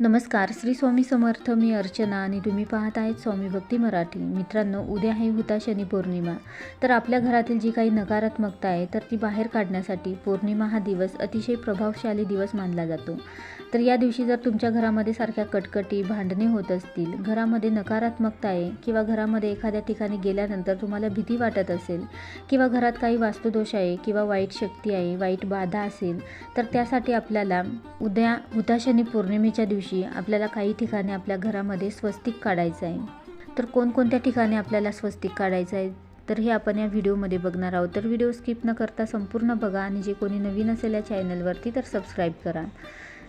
नमस्कार श्री स्वामी समर्थ मी अर्चना आणि तुम्ही पाहत आहेत स्वामी भक्ती मराठी. मित्रांनो उद्या आहे हुताशनी पौर्णिमा. तर आपल्या घरातील जी काही नकारात्मकता आहे तर ती बाहेर काढण्यासाठी पौर्णिमा हा दिवस अतिशय प्रभावशाली दिवस मानला जातो. तर या दिवशी जर तुमच्या घरामध्ये सारख्या कटकटी भांडणे होत असतील घरामध्ये नकारात्मकता आहे किंवा घरामध्ये एखाद्या ठिकाणी गेल्यानंतर तुम्हाला भीती वाटत असेल किंवा घरात काही वास्तुदोष आहे किंवा वाईट शक्ती आहे वाईट बाधा असेल तर त्यासाठी आपल्याला उद्या हुताशनी पौर्णिमेच्या दिवशी आपल्याला काही ठिकाणी आपल्या घरामध्ये स्वस्तिक काढायचं आहे. तर कोणकोणत्या ठिकाणी आपल्याला स्वस्तिक काढायचं आहे? तर हे आपण या व्हिडिओमध्ये बघणार आहोत. तर व्हिडिओ स्किप न करता संपूर्ण बघा आणि जे कोणी नवीन असेल या चॅनलवरती तर सबस्क्राईब करा.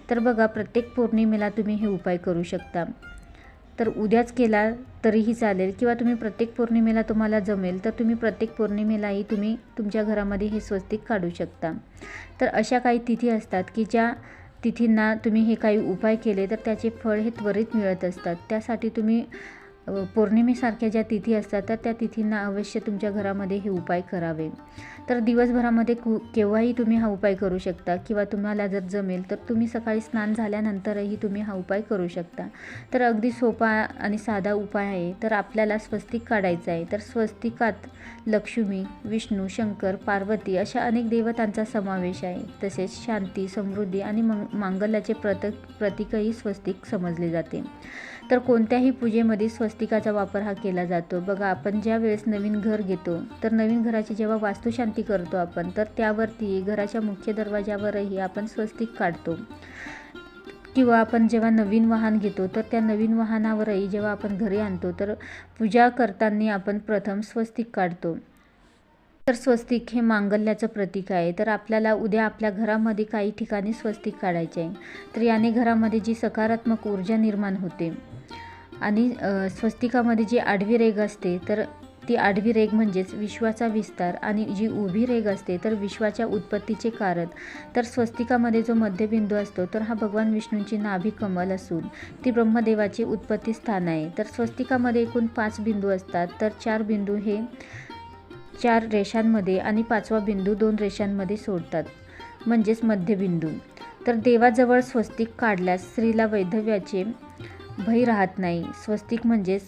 तर बघा प्रत्येक पौर्णिमेला तुम्ही हे उपाय करू शकता. तर उद्याच केला तरीही चालेल किंवा तुम्ही प्रत्येक पौर्णिमेला तुम्हाला जमेल तर तुम्ही प्रत्येक पौर्णिमेलाही तुम्ही तुमच्या घरामध्ये हे स्वस्तिक काढू शकता. तर अशा काही तिथी असतात की ज्या तिथींना तुम्ही हे काही उपाय केले तर त्याचे फळ हे त्वरित मिळत असतात. त्यासाठी तुम्ही पौर्णिमेसारख्या ज्या तिथी असतात तर त्या तिथींना अवश्य तुमच्या घरामध्ये हे उपाय करावे. तर दिवसभरामध्ये कु केव्हाही तुम्ही हा उपाय करू शकता किंवा तुम्हाला जर जमेल तर तुम्ही सकाळी स्नान झाल्यानंतरही तुम्ही हा उपाय करू शकता. तर अगदी सोपा आणि साधा उपाय आहे. तर आपल्याला स्वस्तिक काढायचं आहे. तर स्वस्तिकात लक्ष्मी विष्णू शंकर पार्वती अशा अनेक देवतांचा समावेश आहे. तसेच शांती समृद्धी आणि मंग मांगल्याचे प्रत प्रतीकही स्वस्तिक समजले जाते. तर कोणत्याही पूजेमध्ये स्वस्तिकाचा वापर हा केला जातो. बघा आपण ज्या वेळेस नवीन घर घेतो तर नवीन घराची जेव्हा वास्तुशांती करतो आपण तर त्यावरती घराच्या मुख्य दरवाजावरही आपण स्वस्तिक काढतो. किंवा आपण जेव्हा नवीन वाहन घेतो तर त्या नवीन वाहनावरही जेव्हा आपण घरी आणतो तर पूजा करताना आपण प्रथम स्वस्तिक काढतो. तर स्वस्तिक हे मांगल्याचं प्रतीक आहे. तर आपल्याला उद्या आपल्या घरामध्ये काही ठिकाणी स्वस्तिक काढायचे आहे. तर याने घरामध्ये जी सकारात्मक ऊर्जा निर्माण होते. आणि स्वस्तिकामध्ये जी आडवी रेघ असते तर ती आडवी रेघ म्हणजेच विश्वाचा विस्तार आणि जी उभी रेघ असते तर विश्वाच्या उत्पत्तीचे कारण तर स्वस्तिकामध्ये जो मध्यबिंदू असतो तर हा भगवान विष्णूंची नाभी कमल असून ती ब्रह्मदेवाचे उत्पत्ती स्थान आहे. तर स्वस्तिकामध्ये एकूण पाच बिंदू असतात तर चार बिंदू हे चार रेषांमध्ये आणि पाचवा बिंदू दोन रेषांमध्ये सोडतात म्हणजेच मध्यबिंदू. तर देवाजवळ स्वस्तिक काढल्यास स्त्रीला वैधव्याचे भय राहत नाही. स्वस्तिक म्हणजेच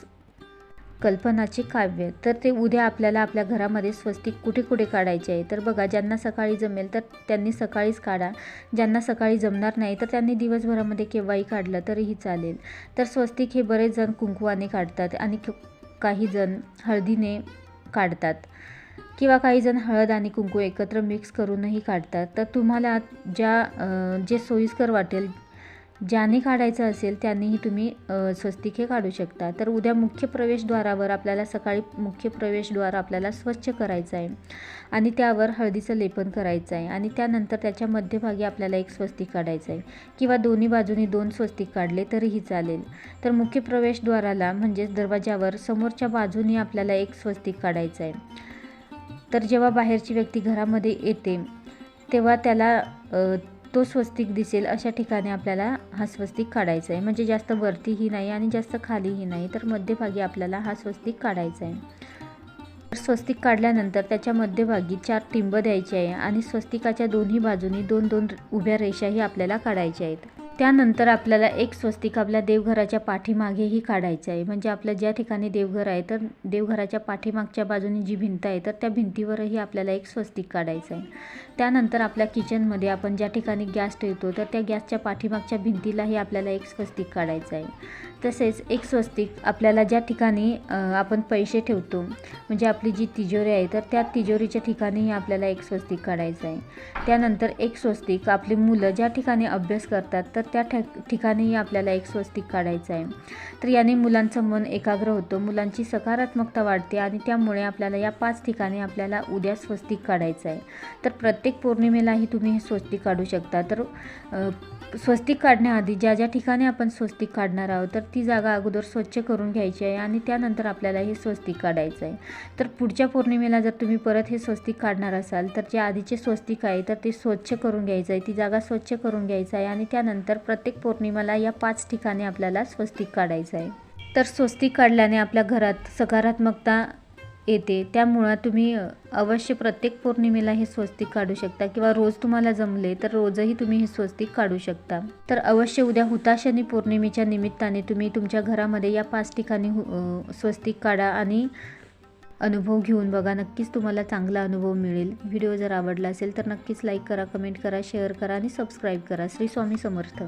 कल्पनाचे काव्य. तर ते उद्या आपल्याला आपल्या घरामध्ये स्वस्तिक कुठे कुठे काढायचे आहे? तर बघा ज्यांना सकाळी जमेल तर त्यांनी सकाळीच काढा. ज्यांना सकाळी जमणार नाही तर त्यांनी दिवसभरामध्ये केव्हाही काढलं तरीही चालेल. तर स्वस्तिक हे बरेच जण कुंकुवाने काढतात आणि क- काही जण हळदीने काढतात. किंवा काही जण हळद आणि कुंकू एकत्र मिक्स करूनही काढतात. तर तुम्हाला ज्या जे सोयीस्कर वाटेल ज्याने काढायचं असेल त्यांनीही तुम्ही स्वस्तिक हे काढू शकता. तर उद्या मुख्य प्रवेशद्वारावर आपल्याला सकाळी मुख्य प्रवेशद्वार आपल्याला स्वच्छ करायचं आहे आणि त्यावर हळदीचं लेपन करायचं आहे आणि त्यानंतर त्याच्या मध्यभागी आपल्याला एक स्वस्तिक काढायचं आहे. किंवा दोन्ही बाजूनी दोन स्वस्तिक काढले तरीही चालेल. तर मुख्य प्रवेशद्वाराला म्हणजेच दरवाजावर समोरच्या बाजूनी आपल्याला एक स्वस्तिक काढायचं आहे. तर जेव्हा बाहेरची व्यक्ती घरामध्ये येते तेव्हा त्याला तो स्वस्तिक दिसेल अशा ठिकाणी आपल्याला हा स्वस्तिक काढायचा आहे म्हणजे जास्त वरतीही नाही आणि जास्त खालीही नाही तर मध्यभागी आपल्याला हा स्वस्तिक काढायचा आहे तर स्वस्तिक काढल्यानंतर त्याच्या मध्यभागी चार टिंब द्यायचे आहे आणि स्वस्तिकाच्या दोन्ही बाजूनी दोन दोन उभ्या रेषाही आपल्याला काढायच्या आहेत त्यानंतर आपल्याला एक स्वस्तिक आपल्या देवघराच्या पाठीमागेही काढायचं आहे म्हणजे आपलं ज्या ठिकाणी देवघर आहे तर देवघराच्या पाठीमागच्या बाजूने जी भिंत आहे तर त्या भिंतीवरही आपल्याला एक स्वस्तिक काढायचं आहे त्यानंतर आपल्या किचनमध्ये आपण ज्या ठिकाणी गॅस ठेवतो तर त्या गॅसच्या पाठीमागच्या भिंतीलाही आपल्याला एक स्वस्तिक काढायचं आहे. तसेच एक स्वस्तिक आपल्याला ज्या ठिकाणी आपण पैसे ठेवतो म्हणजे आपली जी तिजोरी आहे तर त्या तिजोरीच्या ठिकाणीही आपल्याला एक स्वस्तिक काढायचं आहे. त्यानंतर एक स्वस्तिक आपली मुलं ज्या ठिकाणी अभ्यास करतात तर त्या ठिकाणीही आपल्याला एक स्वस्तिक काढायचं आहे. तर याने मुलांचं मन एकाग्र होतं मुलांची सकारात्मकता वाढते आणि त्यामुळे आपल्याला या पाच ठिकाणी आपल्याला उद्या स्वस्तिक काढायचं आहे. तर प्रत्येक पौर्णिमेलाही तुम्ही हे स्वस्तिक काढू शकता. तर स्वस्तिक काढण्याआधी ज्या ज्या ठिकाणी आपण स्वस्तिक काढणार आहोत तर ती जागा अगोदर स्वच्छ करून घ्यायची आहे आणि त्यानंतर आपल्याला हे स्वस्तिक काढायचं आहे. तर पुढच्या पौर्णिमेला जर तुम्ही परत हे स्वस्तिक काढणार असाल तर जे आधीचे स्वस्तिक आहे तर ते स्वच्छ करून घ्यायचं आहे. ती जागा स्वच्छ करून घ्यायचं आहे आणि त्यानंतर प्रत्येक पौर्णिमेला या पाच ठिकाणी आपल्याला स्वस्तिक काढायचं आहे. तर स्वस्तिक काढल्याने आपल्या घरात सकारात्मकता येते. त्यामुळं तुम्ही अवश्य प्रत्येक पौर्णिमेला हे स्वस्तिक काढू शकता किंवा रोज तुम्हाला जमले तर रोजही तुम्ही हे स्वस्तिक काढू शकता. तर अवश्य उद्या हुताशनी पौर्णिमेच्या निमित्ताने तुम्ही तुमच्या घरामध्ये या पाच ठिकाणी स्वस्तिक काढा आणि अनुभव घेऊन बघा. नक्कीच तुम्हाला चांगला अनुभव मिळेल. व्हिडिओ जर आवडला असेल तर नक्कीच लाईक करा कमेंट करा शेअर करा आणि सबस्क्राईब करा. श्री स्वामी समर्थ.